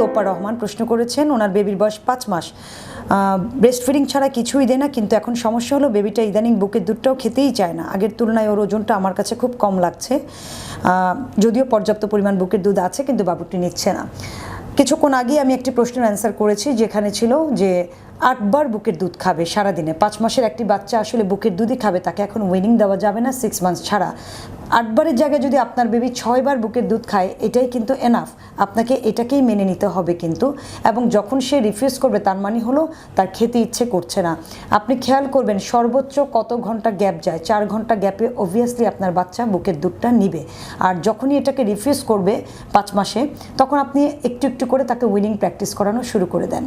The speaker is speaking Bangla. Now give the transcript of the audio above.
তোপা রহমান প্রশ্ন করেছেন, ওনার বেবির বয়স পাঁচ মাস। ব্রেস্ট ফিডিং ছাড়া কিছুই দেয় না, কিন্তু এখন সমস্যা হলো বেবিটা ইদানিং বুকের দুধটাও খেতেই চায় না। আগের তুলনায় ওর ওজনটা আমার কাছে খুব কম লাগছে। যদিও পর্যাপ্ত পরিমাণ বুকের দুধ আছে, কিন্তু বাবুটি নিচ্ছে না। কিছুক্ষণ আগেই আমি একটি প্রশ্নের অ্যান্সার করেছি, যেখানে ছিল যে আটবার বুকের দুধ খাবে সারাদিনে। পাঁচ মাসের একটি বাচ্চা আসলে বুকের দুধই খাবে, তাকে এখন উইনিং দেওয়া যাবে না সিক্স মান্থস ছাড়া। আটবারের জায়গায় যদি আপনার বেবি ছয়বার বুকের দুধ খায়, এটাই কিন্তু এনাফ আপনাকে এটাকেই মেনে নিতে হবে কিন্তু। এবং যখন সে রিফিউজ করবে, তার মানে হলো তার খেতে ইচ্ছে করছে না। আপনি খেয়াল করবেন, সর্বোচ্চ কত ঘণ্টা গ্যাপ যায়? চার ঘণ্টা গ্যাপে অবভিয়াসলি আপনার বাচ্চা বুকের দুধটা নিবে। আর যখনই এটাকে রিফিউজ করবে পাঁচ মাসে, তখন আপনি একটু একটু করে তাকে উইনিং প্র্যাকটিস করানো শুরু করে দেন।